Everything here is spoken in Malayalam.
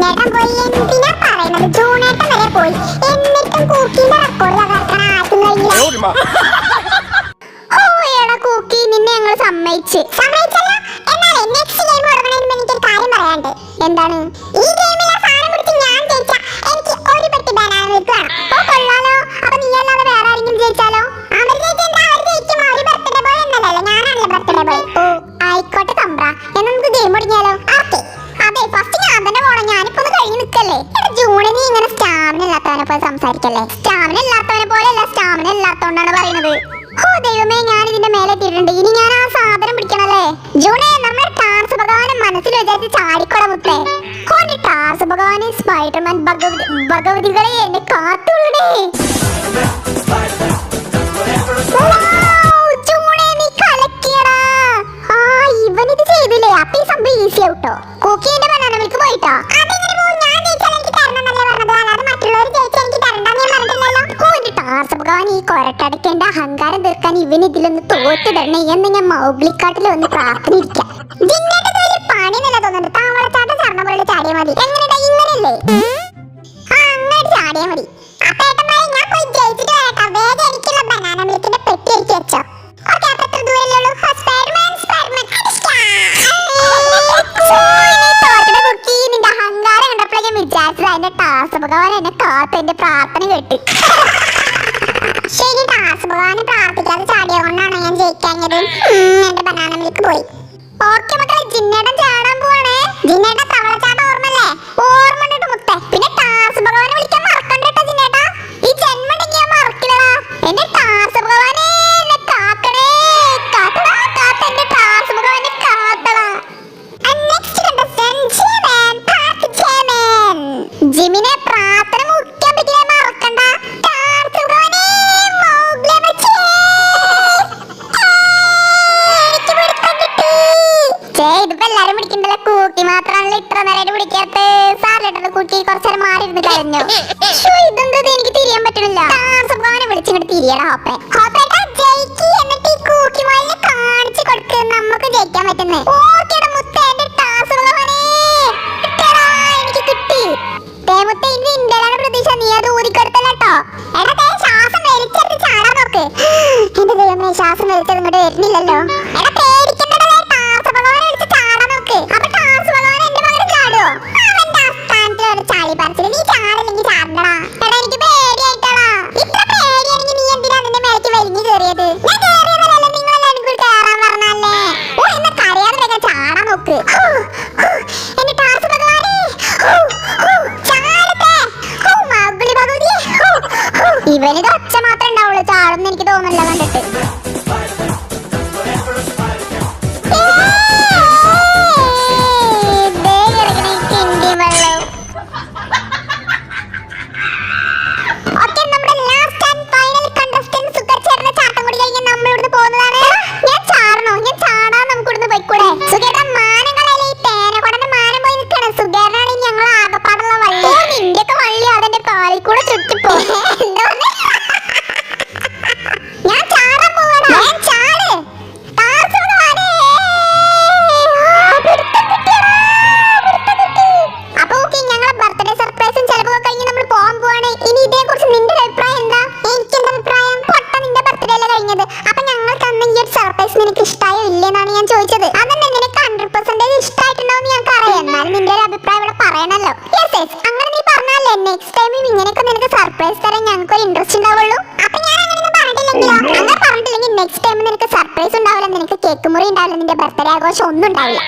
ജിന്നേട്ടൻ പോയി എന്തിനാ പറയുന്നത് ജൂണേട്ടൻ വരെ പോയി. എന്നിട്ടും കൂക്കിന്റെ റെക്കോർഡ് തകർക്കാൻ ആർക്കും കഴിഞ്ഞില്ല ഓ എടാ കൂക്കി നിന്നെ ഞങ്ങൾ സമ്മതിച്ച്. സമ്മതിച്ചല്ലോ? എന്നാൽ നെക്സ്റ്റ് ഗെയിം തുടങ്ങണതിന് മുമ്പ് എനിക്കൊരു കാര്യം പറയാനുണ്ട്. എന്താണ്? ഈ സ്റ്റാമിന സംസാരിക്കല്ലേ? സ്റ്റാമിന ഇല്ലാത്തവനെ പോലെ അല്ല സ്റ്റാമിന ഇല്ലാത്തോണ്ടാണ് പറയുന്നത്. ഓ ദൈവമേ ഞാൻ ഇതിന്റെ മേലെ എത്തിയിട്ടുണ്ട്. ഇനി ഞാൻ ആ സാധനം പിടിക്കണല്ലേ? ജൂണേ നമ്മുടെ ടാർസ് ഭഗവാനെ മനസ്സിൽ വിചാരിച്ച് ചാടിക്കൊട മുത്തേ. കൊണ്ട് ടാർസ് ഭഗവാനെ സ്പൈഡർമാൻ ഭഗവതി ഭഗവതികളെ എന്നെ കാത്തുള്ളടേ. അപ്പൊ ഈ സംഭവം ഈസി ആവട്ടോ. കുക്കിന്റെ ബനാന മിൽക്ക് പോയിട്ടോ? ഭഗവാൻ ഈ കൊരട്ടടക്കേണ്ട അഹങ്കാരം തീർക്കാൻ ഇവൻ ഇതിലൊന്ന് തോറ്റിടണേ എന്ന് ഞാൻ മൗഗ്ലിക്കാട്ടിൽ ഒന്ന് പ്രാർത്ഥനയിരിക്കാം. പണിന്നല്ല തോന്നുന്നുണ്ട് താവളച്ചാട്ടം ചർണ പോലെ ചാടിയ മതി. എങ്ങനെയാ ഇങ്ങനല്ലേ ആ ചാടിയാ മതി. അപ്പൊ ഞാൻ പോയി ജയിച്ചിട്ട് വരട്ടെ. വേഗം ബനാന മിൽക്കിന്റെ പെട്ടി വെച്ചോ. ഓക്കെ അപ്പൊ എത്ര ഉള്ളൂ? Spiderman Spiderman. നിന്റെ അഹങ്കാരം കണ്ടപ്പോഴേ ഞാൻ വിചാരിച്ചത് അതിന്റെ ടാസ് ഭഗവാൻ എന്നെ കാത്ത് എന്റെ പ്രാർത്ഥന കേട്ട്. ടാസ് ഭഗവാൻ പ്രാർത്ഥിക്കാതെ ചാടിയ കൊണ്ടാണ് ഞാൻ ജയിക്കാഞ്ഞത്. എന്റെ ബനാന മിൽക്ക് പോയി. ഓക്കെ മക്കളെ ജിന്നേടൻ ചാടാൻ പോവാണേ. ജിന്നേട്ടൻ തവളച്ചാട്ടം ഓർമ്മല്ലേ ഓർമ്മ ഉണ്ട് മുത്തേ. പിന്നെ ടാസ് ഭഗവാനെ വിളിക്കാൻ മറക്കണ്ട കേട്ടോ ജിന്നേട്ടാ. ഈ ജന്മണ്ടെങ്കിൽ ഞാൻ മറക്കില്ലടാ. എന്റെ ടാസ് ഭഗവാനെ എന്നെ കാക്കണേ കാത്തടാ കാത്ത എന്റെ ടാസ് ഭഗവാനെ കാത്തടാ. നെക്സ്റ്റ് കണ്ട ജിമൻ പാർക്ക് ജിമൻ ജിമിനെ ഇതിപ്പോ എല്ലാരും പിടിക്കണ്ടല്ലോ കൂട്ടി മാത്രമാണല്ലോ ഇത്ര നേരം പിടിക്കാത്ത സാറിലിട്ടത് കൂട്ടി കുറച്ചേരം മാറി ഇരുന്ന് കഴിഞ്ഞു ശ്ശോ, ഇതെന്താ ഇത്? എനിക്ക് തിരിയാൻ പറ്റണില്ല. ഭഗവാനെ വിളിച്ചിങ്ങോട്ട് തിരിയടാ ഹോപ്പെ. ഹോപ്പേട്ടാ ജയിക്ക് എന്നിട്ട് ഈ കൂക്കി മോളിനെ കാണിച്ചു കൊടുക്ക്. നമുക്ക് ജയിക്കാൻ പറ്റുന്നേ. ഓർക്കേടാ മുത്തേ എന്റെ ടാസ് ഭഗവാനെ എനിക്ക് കിട്ടി. ദേ മുത്തേ ഇനി ഇന്ത്യയിലാണ് പ്രതീക്ഷ. നീ അത് ഊതിക്കെടുത്തല്ലോ എടാ ശ്വാസം വലിച്ചെടുത്ത് ചാടാൻ നോക്ക്. എന്റെ ദൈവമേ ശ്വാസം വലിച്ചത് ഇങ്ങോട്ട് വരുന്നില്ലല്ലോ. ഇവനിത് ഒച്ച മാത്രമേ ഉണ്ടാവുള്ളൂ. ചാടും എനിക്ക് തോന്നുന്നില്ല നിനക്ക് കേക്ക് മുറി ഉണ്ടാവില്ല. നിന്റെ ബർത്ത്ഡേ ആഘോഷം ഒന്നും ഉണ്ടാവില്ല.